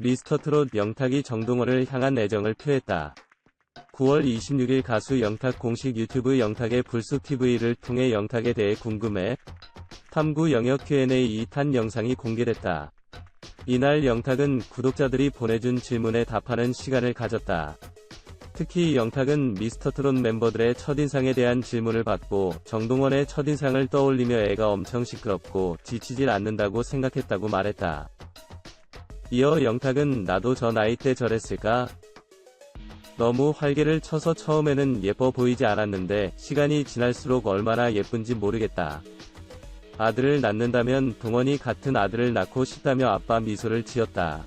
미스터트롯 영탁이 정동원을 향한 애정을 표했다. 9월 26일 가수 영탁 공식 유튜브 영탁의 불쑥TV를 통해 영탁에 대해 궁금해 탐구 영역 Q&A 2탄 영상이 공개됐다. 이날 영탁은 구독자들이 보내준 질문에 답하는 시간을 가졌다. 특히 영탁은 미스터트롯 멤버들의 첫인상에 대한 질문을 받고 정동원의 첫인상을 떠올리며 애가 엄청 시끄럽고 지치질 않는다고 생각했다고 말했다. 이어 영탁은 나도 저 나이 때 저랬을까? 너무 활개를 쳐서 처음에는 예뻐 보이지 않았는데 시간이 지날수록 얼마나 예쁜지 모르겠다. 아들을 낳는다면 동원이 같은 아들을 낳고 싶다며 아빠 미소를 지었다.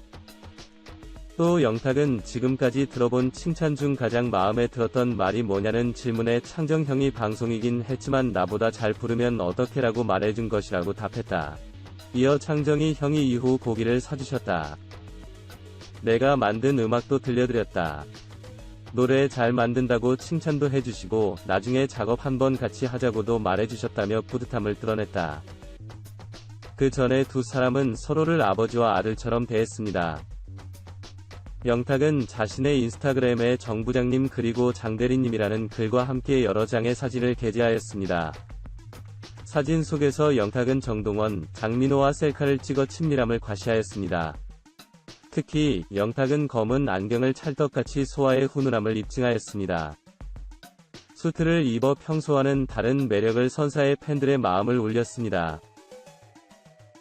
또 영탁은 지금까지 들어본 칭찬 중 가장 마음에 들었던 말이 뭐냐는 질문에 창정 형이 방송이긴 했지만 나보다 잘 부르면 어떻게라고 말해준 것이라고 답했다. 이어 창정이 형이 이후 고기를 사주셨다. 내가 만든 음악도 들려드렸다. 노래 잘 만든다고 칭찬도 해주시고 나중에 작업 한번 같이 하자고도 말해주셨다며 뿌듯함을 드러냈다. 그 전에 두 사람은 서로를 아버지와 아들처럼 대했습니다. 영탁은 자신의 인스타그램에 정 부장님 그리고 장대리님이라는 글과 함께 여러 장의 사진을 게재하였습니다. 사진 속에서 영탁은 정동원, 장민호와 셀카를 찍어 친밀함을 과시하였습니다. 특히 영탁은 검은 안경을 찰떡같이 소화해 훈훈함을 입증하였습니다. 수트를 입어 평소와는 다른 매력을 선사해 팬들의 마음을 울렸습니다.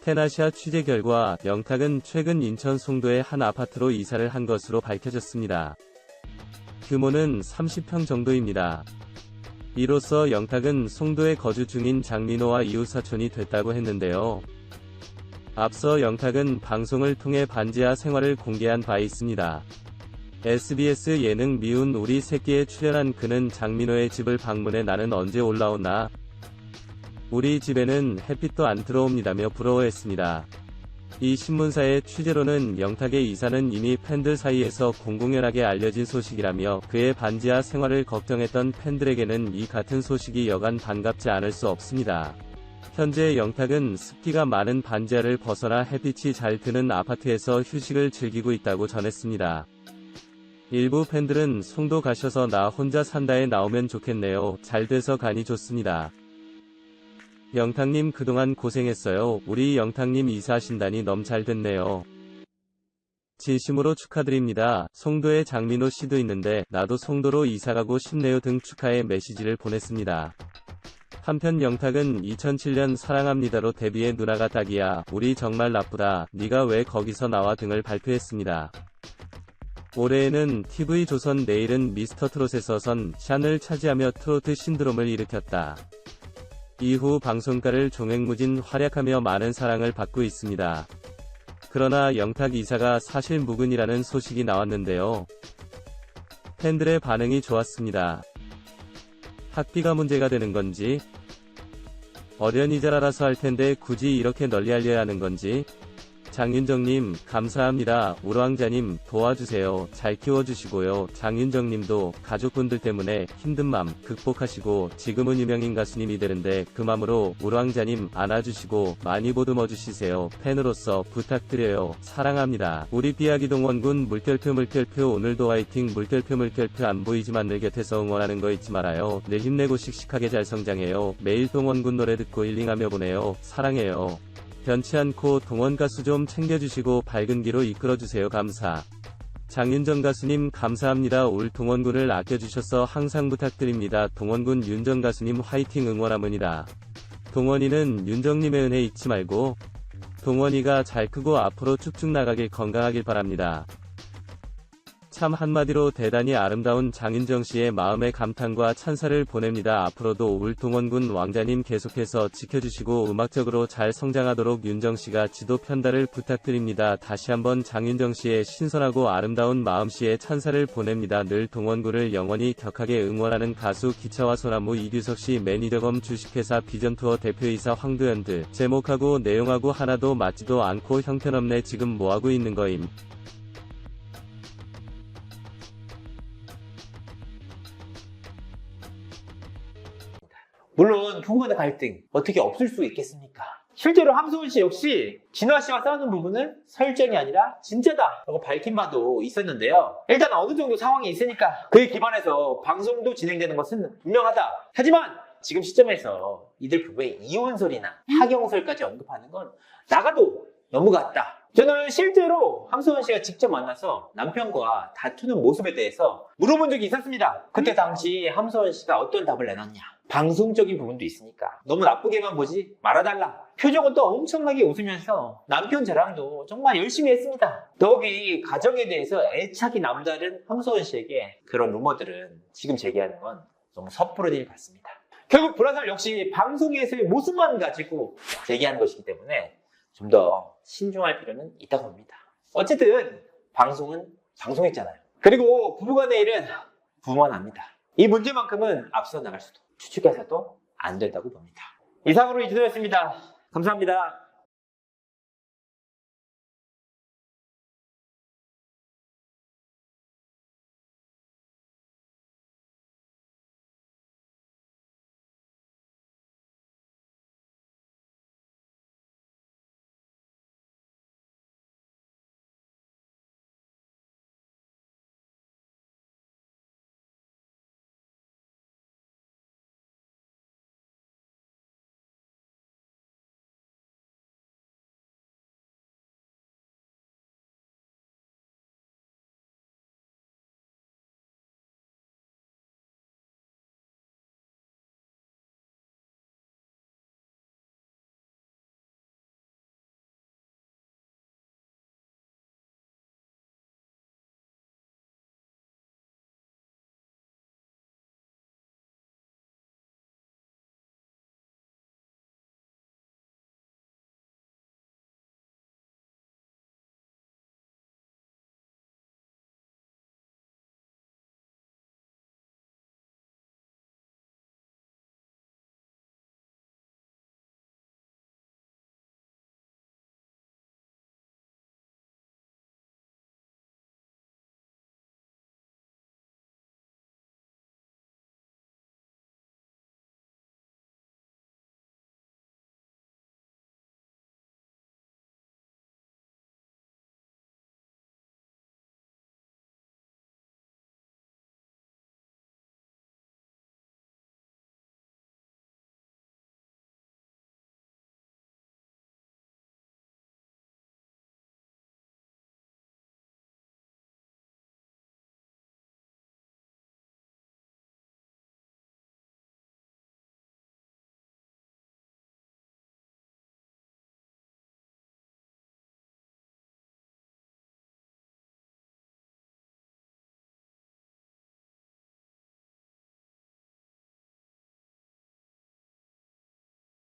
테나시아 취재 결과 영탁은 최근 인천 송도의 한 아파트로 이사를 한 것으로 밝혀졌습니다. 규모는 30평 정도입니다. 이로써 영탁은 송도에 거주 중인 장민호와 이웃사촌이 됐다고 했는데요. 앞서 영탁은 방송을 통해 반지하 생활을 공개한 바 있습니다. SBS 예능 미운 우리 새끼에 출연한 그는 장민호의 집을 방문해 나는 언제 올라오나? 우리 집에는 햇빛도 안 들어옵니다며 부러워했습니다. 이 신문사의 취재로는 영탁의 이사는 이미 팬들 사이에서 공공연하게 알려진 소식이라며 그의 반지하 생활을 걱정했던 팬들에게는 이 같은 소식이 여간 반갑지 않을 수 없습니다. 현재 영탁은 습기가 많은 반지하를 벗어나 햇빛이 잘 드는 아파트에서 휴식을 즐기고 있다고 전했습니다. 일부 팬들은 송도 가셔서 나 혼자 산다에 나오면 좋겠네요. 잘 돼서 가니 좋습니다. 영탁님 그동안 고생했어요. 우리 영탁님 이사하신다니 너무 잘 됐네요. 진심으로 축하드립니다. 송도에 장민호 씨도 있는데 나도 송도로 이사가고 싶네요 등 축하의 메시지를 보냈습니다. 한편 영탁은 2007년 사랑합니다로 데뷔해 누나가 딱이야 우리 정말 나쁘다 네가 왜 거기서 나와 등을 발표했습니다. 올해에는 TV조선 내일은 미스터트롯에서 선 샨을 차지하며 트로트 신드롬을 일으켰다. 이후 방송가를 종횡무진 활약하며 많은 사랑을 받고 있습니다. 그러나 영탁 이사가 사실 무근이라는 소식이 나왔는데요. 팬들의 반응이 좋았습니다. 학비가 문제가 되는 건지, 어련히 잘 알아서 할 텐데 굳이 이렇게 널리 알려야 하는 건지, 장윤정님, 감사합니다. 우왕자님, 도와주세요. 잘 키워주시고요. 장윤정님도 가족분들 때문에 힘든 맘 극복하시고 지금은 유명인 가수님이 되는데 그 맘으로 우왕자님 안아주시고 많이 보듬어 주시세요. 팬으로서 부탁드려요. 사랑합니다. 우리 삐아기 동원군 물결표 물결표 오늘도 화이팅 물결표 물결표 안 보이지만 늘 곁에서 응원하는 거 잊지 말아요. 늘 힘내고 씩씩하게 잘 성장해요. 매일 동원군 노래 듣고 힐링하며 보내요. 사랑해요. 변치 않고 동원 가수 좀 챙겨주시고 밝은 길로 이끌어주세요. 감사. 장윤정 가수님 감사합니다. 올 동원군을 아껴주셔서 항상 부탁드립니다. 동원군 윤정 가수님 화이팅 응원하문이다. 동원이는 윤정님의 은혜 잊지 말고 동원이가 잘 크고 앞으로 쭉쭉 나가길 건강하길 바랍니다. 참 한마디로 대단히 아름다운 장윤정 씨의 마음의 감탄과 찬사를 보냅니다. 앞으로도 울동원군 왕자님 계속해서 지켜주시고 음악적으로 잘 성장하도록 윤정 씨가 지도 편달을 부탁드립니다. 다시 한번 장윤정 씨의 신선하고 아름다운 마음씨의 찬사를 보냅니다. 늘 동원군을 영원히 격하게 응원하는 가수 기차와 소나무 이규석 씨 매니저 검 주식회사 비전투어 대표이사 황도현드 제목하고 내용하고 하나도 맞지도 않고 형편없네 지금 뭐하고 있는 거임. 물론 부부간의 갈등 어떻게 없을 수 있겠습니까? 실제로 함소은 씨 역시 진화 씨와 싸우는 부분은 설정이 아니라 진짜다 라고 밝힌 바도 있었는데요. 일단 어느 정도 상황이 있으니까 그에 기반해서 방송도 진행되는 것은 분명하다. 하지만 지금 시점에서 이들 부부의 이혼 설이나 하경설까지 언급하는 건 나가도 너무 같다. 저는 실제로 함소은 씨가 직접 만나서 남편과 다투는 모습에 대해서 물어본 적이 있었습니다. 그때 당시 함소은 씨가 어떤 답을 내놨냐. 방송적인 부분도 있으니까 너무 나쁘게만 보지 말아달라. 표정은 또 엄청나게 웃으면서 남편 자랑도 정말 열심히 했습니다. 더욱이 가정에 대해서 애착이 남다른 함소은 씨에게 그런 루머들은 지금 제기하는 건 너무 섣부른 일 같습니다. 결국 불화설 역시 방송에서의 모습만 가지고 제기하는 것이기 때문에 좀 더 신중할 필요는 있다고 봅니다. 어쨌든 방송은 방송했잖아요. 그리고 부부간의 일은 부부만 합니다. 이 문제만큼은 앞서 나갈 수도 추측해서도 안 된다고 봅니다. 이상으로 이주도였습니다. 감사합니다.